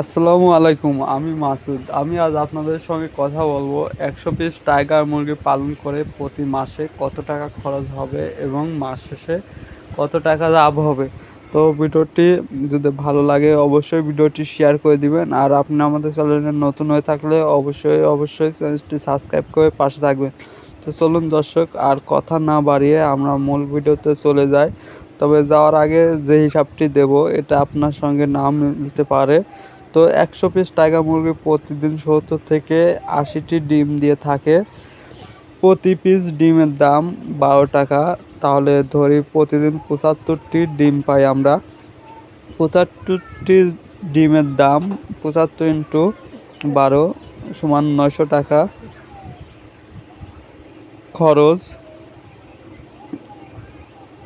আসসালামু আলাইকুম, আমি মাসুদ। আমি আজ আপনাদের সঙ্গে কথা বলব। একশো পিস টাইগার মুরগি পালন করে প্রতি মাসে কত টাকা খরচ হবে এবং মাস শেষে কত টাকা লাভ হবে? তো ভিডিওটি যদি ভালো লাগে, অবশ্যই ভিডিওটি শেয়ার করে দিবেন। আর আপনি আমাদের চ্যানেলে নতুন হয়ে থাকলে অবশ্যই অবশ্যই চ্যানেলটি সাবস্ক্রাইব করে পাশে থাকবেন। তো চলুন দর্শক, আর কথা না বাড়িয়ে আমরা মূল ভিডিওতে চলে যাই। তবে যাওয়ার আগে যে হিসাবটি দেব, এটা আপনার সঙ্গে না মিলতে পারে। তো একশো পিস টাইগার মুরগি প্রতিদিন সত্তর থেকে আশিটি ডিম দিয়ে থাকে। প্রতি পিস ডিমের দাম বারো টাকা। তাহলে ধরি প্রতিদিন পঁচাত্তরটি ডিম পাই আমরা। পঁচাত্তরটি ডিমের দাম পঁচাত্তর ইন্টু বারো সমান নয়শো টাকা। খরচ,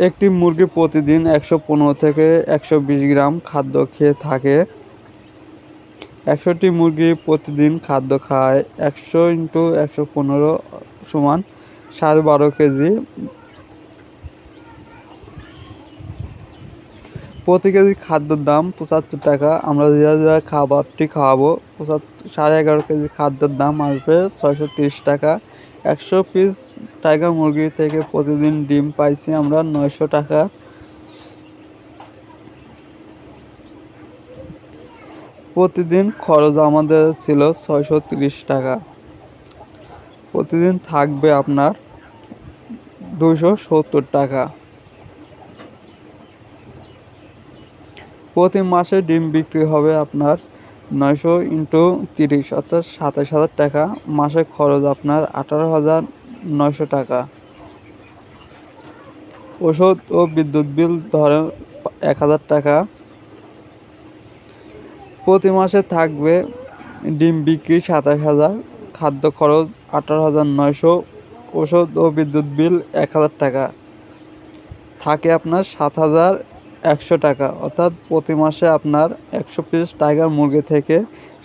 একটি মুরগি প্রতিদিন একশো পনেরো থেকে একশো বিশ গ্রাম খাদ্য খেয়ে থাকে। একশোটি মুরগি প্রতিদিন খাদ্য খায় একশো ইন্টু একশো পনেরো সমান সাড়ে বারো কেজি। প্রতি কেজি খাদ্যর দাম পঁচাত্তর টাকা। আমরা যা যা খাবারটি খাওয়াবো পঁচাত্তর সাড়ে এগারো কেজি খাদ্যের দাম আসবে ছয়শো তিরিশ টাকা। একশো পিস টাইগার মুরগি থেকে প্রতিদিন ডিম পাইছি আমরা নয়শো টাকা। প্রতিদিন খরচ আমাদের ছিল ছয়শো তিরিশ টাকা। প্রতিদিন থাকবে আপনার দুশো সত্তর টাকা। প্রতি মাসে ডিম বিক্রি হবে আপনার নয়শো ইন্টু তিরিশ, অর্থাৎ সাতাশ হাজার টাকা। মাসে খরচ আপনার আঠারো হাজার নয়শো টাকা। ওষুধ ও বিদ্যুৎ বিল ধরেন এক হাজার টাকা। প্রতি মাসে থাকবে ডিম বিক্রি সাতাশ হাজার, খাদ্য খরচ আঠারো হাজার নয়শো, ওষুধ ও বিদ্যুৎ বিল এক হাজার টাকা। থাকে আপনার সাত হাজার একশো টাকা, অর্থাৎ প্রতি মাসে আপনার একশো পিস টাইগার মুরগি থেকে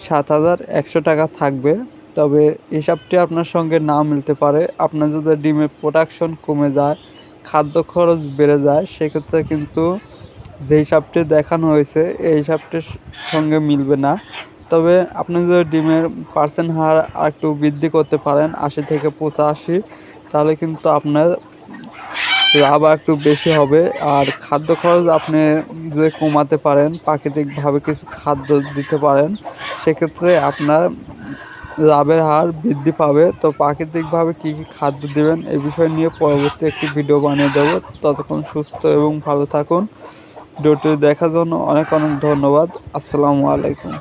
সাত হাজার একশো টাকা থাকবে। তবে হিসাবটি আপনার সঙ্গে না মিলতে পারে। আপনার যদি ডিমের প্রোডাকশন কমে যায়, খাদ্য খরচ বেড়ে যায়, সেক্ষেত্রে কিন্তু যে হিসাবটি দেখানো হয়েছে, এই হিসাবটির সঙ্গে মিলবে না। তবে আপনি যদি ডিমের পার্সেন্ট হার আর একটু বৃদ্ধি করতে পারেন, আশি থেকে পঁচাশি, তাহলে কিন্তু আপনার লাভ একটু বেশি হবে। আর খাদ্য খরচ আপনি যদি কমাতে পারেন, প্রাকৃতিকভাবে কিছু খাদ্য দিতে পারেন, সেক্ষেত্রে আপনার লাভের হার বৃদ্ধি পাবে। তো প্রাকৃতিকভাবে কী কী খাদ্য দেবেন এই বিষয় নিয়ে পরবর্তী একটি ভিডিও বানিয়ে দেবো। ততক্ষণ সুস্থ এবং ভালো থাকুন। ভিডিওটি দেখার জন্য অনেক অনেক ধন্যবাদ। আসসালামু আলাইকুম।